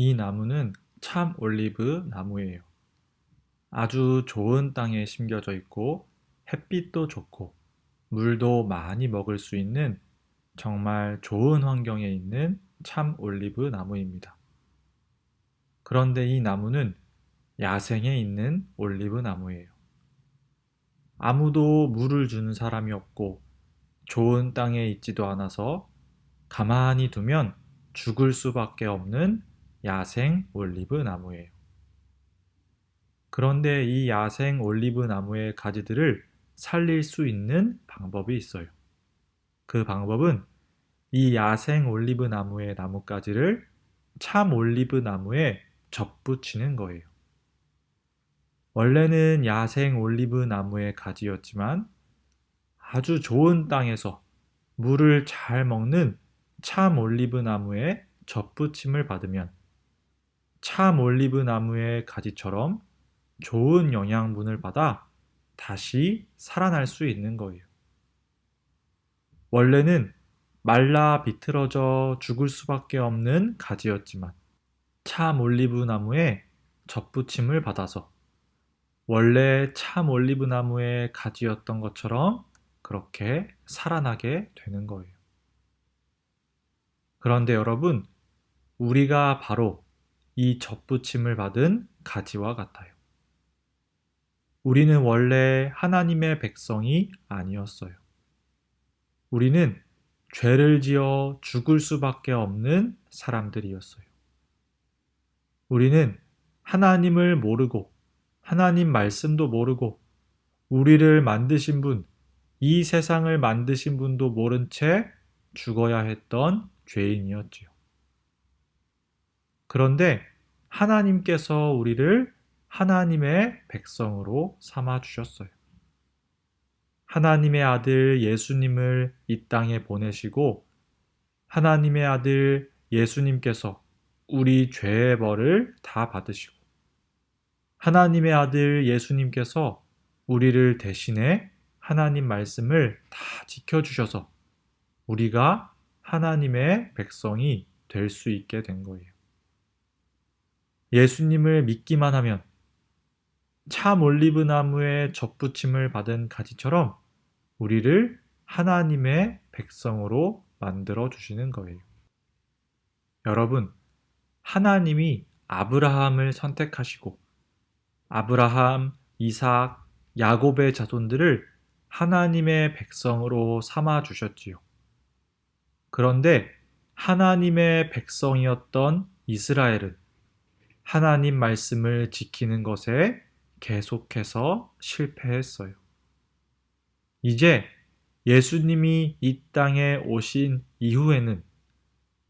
이 나무는 참 올리브 나무예요. 아주 좋은 땅에 심겨져 있고 햇빛도 좋고 물도 많이 먹을 수 있는 정말 좋은 환경에 있는 참 올리브 나무입니다. 그런데 이 나무는 야생에 있는 올리브 나무예요. 아무도 물을 주는 사람이 없고 좋은 땅에 있지도 않아서 가만히 두면 죽을 수밖에 없는 야생 올리브 나무예요. 그런데 이 야생 올리브 나무의 가지들을 살릴 수 있는 방법이 있어요. 그 방법은 이 야생 올리브 나무의 나뭇가지를 참 올리브 나무에 접붙이는 거예요. 원래는 야생 올리브 나무의 가지였지만 아주 좋은 땅에서 물을 잘 먹는 참 올리브 나무에 접붙임을 받으면 참 올리브 나무의 가지처럼 좋은 영양분을 받아 다시 살아날 수 있는 거예요. 원래는 말라 비틀어져 죽을 수밖에 없는 가지였지만 참 올리브 나무에 접붙임을 받아서 원래 참 올리브 나무의 가지였던 것처럼 그렇게 살아나게 되는 거예요. 그런데 여러분, 우리가 바로 이 접붙임을 받은 가지와 같아요. 우리는 원래 하나님의 백성이 아니었어요. 우리는 죄를 지어 죽을 수밖에 없는 사람들이었어요. 우리는 하나님을 모르고 하나님 말씀도 모르고 우리를 만드신 분, 이 세상을 만드신 분도 모른 채 죽어야 했던 죄인이었지요. 그런데 하나님께서 우리를 하나님의 백성으로 삼아 주셨어요. 하나님의 아들 예수님을 이 땅에 보내시고 하나님의 아들 예수님께서 우리 죄의 벌을 다 받으시고 하나님의 아들 예수님께서 우리를 대신해 하나님 말씀을 다 지켜주셔서 우리가 하나님의 백성이 될 수 있게 된 거예요. 예수님을 믿기만 하면 참 올리브 나무에 접붙임을 받은 가지처럼 우리를 하나님의 백성으로 만들어 주시는 거예요. 여러분, 하나님이 아브라함을 선택하시고 아브라함, 이삭, 야곱의 자손들을 하나님의 백성으로 삼아 주셨지요. 그런데 하나님의 백성이었던 이스라엘은 하나님 말씀을 지키는 것에 계속해서 실패했어요. 이제 예수님이 이 땅에 오신 이후에는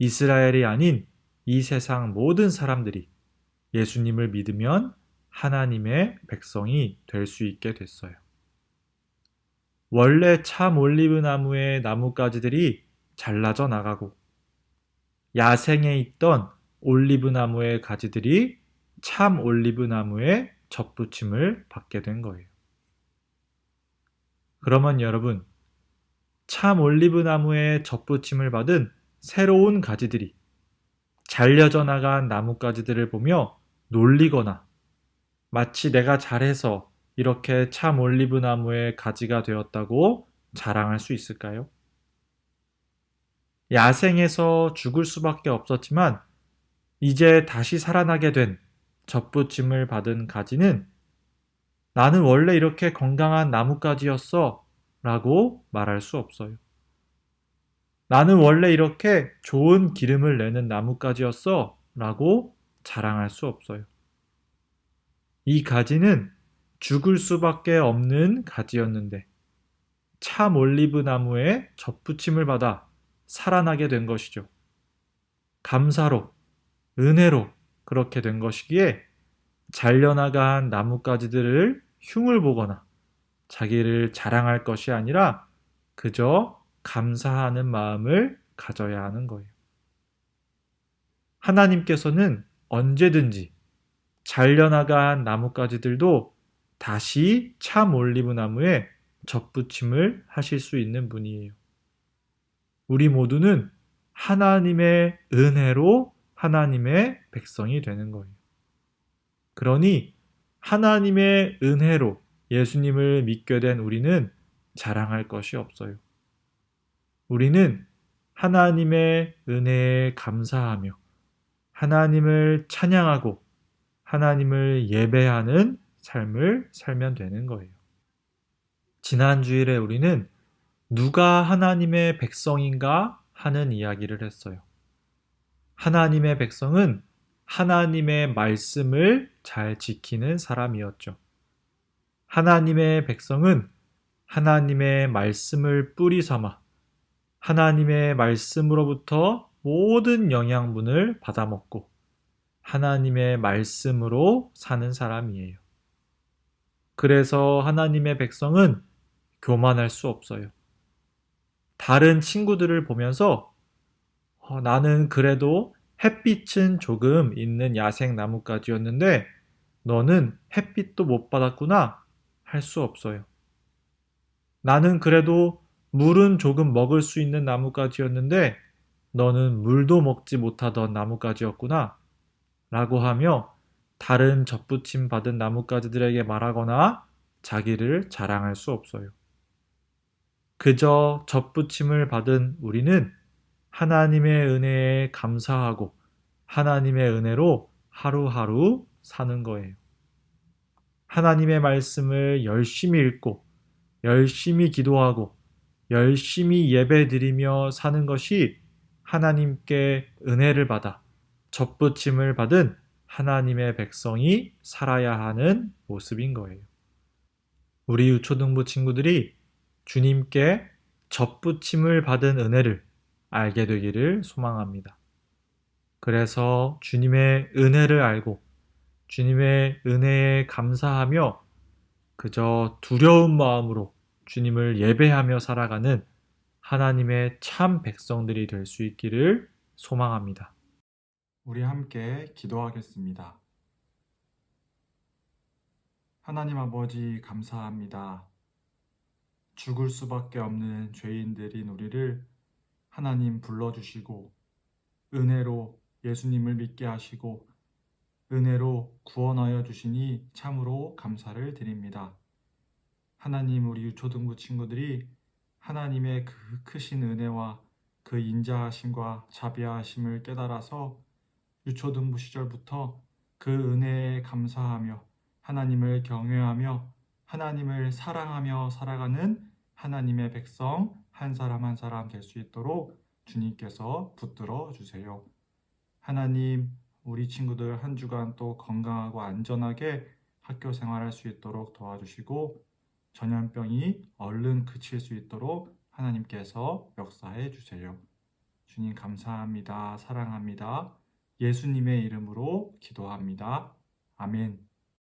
이스라엘이 아닌 이 세상 모든 사람들이 예수님을 믿으면 하나님의 백성이 될 수 있게 됐어요. 원래 참 올리브 나무의 나뭇가지들이 잘라져 나가고 야생에 있던 올리브 나무의 가지들이 참 올리브 나무의 접붙임을 받게 된 거예요. 그러면 여러분, 참 올리브 나무의 접붙임을 받은 새로운 가지들이 잘려져 나간 나뭇가지들을 보며 놀리거나 마치 내가 잘해서 이렇게 참 올리브 나무의 가지가 되었다고 자랑할 수 있을까요? 야생에서 죽을 수밖에 없었지만 이제 다시 살아나게 된 접붙임을 받은 가지는 나는 원래 이렇게 건강한 나뭇가지였어 라고 말할 수 없어요. 나는 원래 이렇게 좋은 기름을 내는 나뭇가지였어 라고 자랑할 수 없어요. 이 가지는 죽을 수밖에 없는 가지였는데 참 올리브 나무에 접붙임을 받아 살아나게 된 것이죠. 감사로, 은혜로 그렇게 된 것이기에 잘려나간 나뭇가지들을 흉을 보거나 자기를 자랑할 것이 아니라 그저 감사하는 마음을 가져야 하는 거예요. 하나님께서는 언제든지 잘려나간 나뭇가지들도 다시 참 올리브 나무에 접붙임을 하실 수 있는 분이에요. 우리 모두는 하나님의 은혜로 하나님의 백성이 되는 거예요. 그러니 하나님의 은혜로 예수님을 믿게 된 우리는 자랑할 것이 없어요. 우리는 하나님의 은혜에 감사하며 하나님을 찬양하고 하나님을 예배하는 삶을 살면 되는 거예요. 지난 주일에 우리는 누가 하나님의 백성인가 하는 이야기를 했어요. 하나님의 백성은 하나님의 말씀을 잘 지키는 사람이었죠. 하나님의 백성은 하나님의 말씀을 뿌리 삼아 하나님의 말씀으로부터 모든 영양분을 받아먹고 하나님의 말씀으로 사는 사람이에요. 그래서 하나님의 백성은 교만할 수 없어요. 다른 친구들을 보면서 어, 나는 그래도 햇빛은 조금 있는 야생 나뭇가지였는데 너는 햇빛도 못 받았구나 할 수 없어요. 나는 그래도 물은 조금 먹을 수 있는 나뭇가지였는데 너는 물도 먹지 못하던 나뭇가지였구나 라고 하며 다른 접붙임 받은 나뭇가지들에게 말하거나 자기를 자랑할 수 없어요. 그저 접붙임을 받은 우리는 하나님의 은혜에 감사하고 하나님의 은혜로 하루하루 사는 거예요. 하나님의 말씀을 열심히 읽고 열심히 기도하고 열심히 예배 드리며 사는 것이 하나님께 은혜를 받아 접붙임을 받은 하나님의 백성이 살아야 하는 모습인 거예요. 우리 유초등부 친구들이 주님께 접붙임을 받은 은혜를 알게 되기를 소망합니다. 그래서 주님의 은혜를 알고 주님의 은혜에 감사하며 그저 두려운 마음으로 주님을 예배하며 살아가는 하나님의 참 백성들이 될 수 있기를 소망합니다. 우리 함께 기도하겠습니다. 하나님 아버지 감사합니다. 죽을 수밖에 없는 죄인들인 우리를 하나님 불러주시고 은혜로 예수님을 믿게 하시고 은혜로 구원하여 주시니 참으로 감사를 드립니다. 하나님 우리 유초등부 친구들이 하나님의 그 크신 은혜와 그 인자하심과 자비하심을 깨달아서 유초등부 시절부터 그 은혜에 감사하며 하나님을 경외하며 하나님을 사랑하며 살아가는 하나님의 백성 한 사람 한 사람 될 수 있도록 주님께서 붙들어 주세요. 하나님, 우리 친구들 한 주간 또 건강하고 안전하게 학교 생활할 수 있도록 도와주시고 전염병이 얼른 그칠 수 있도록 하나님께서 역사해 주세요. 주님 감사합니다. 사랑합니다. 예수님의 이름으로 기도합니다. 아멘.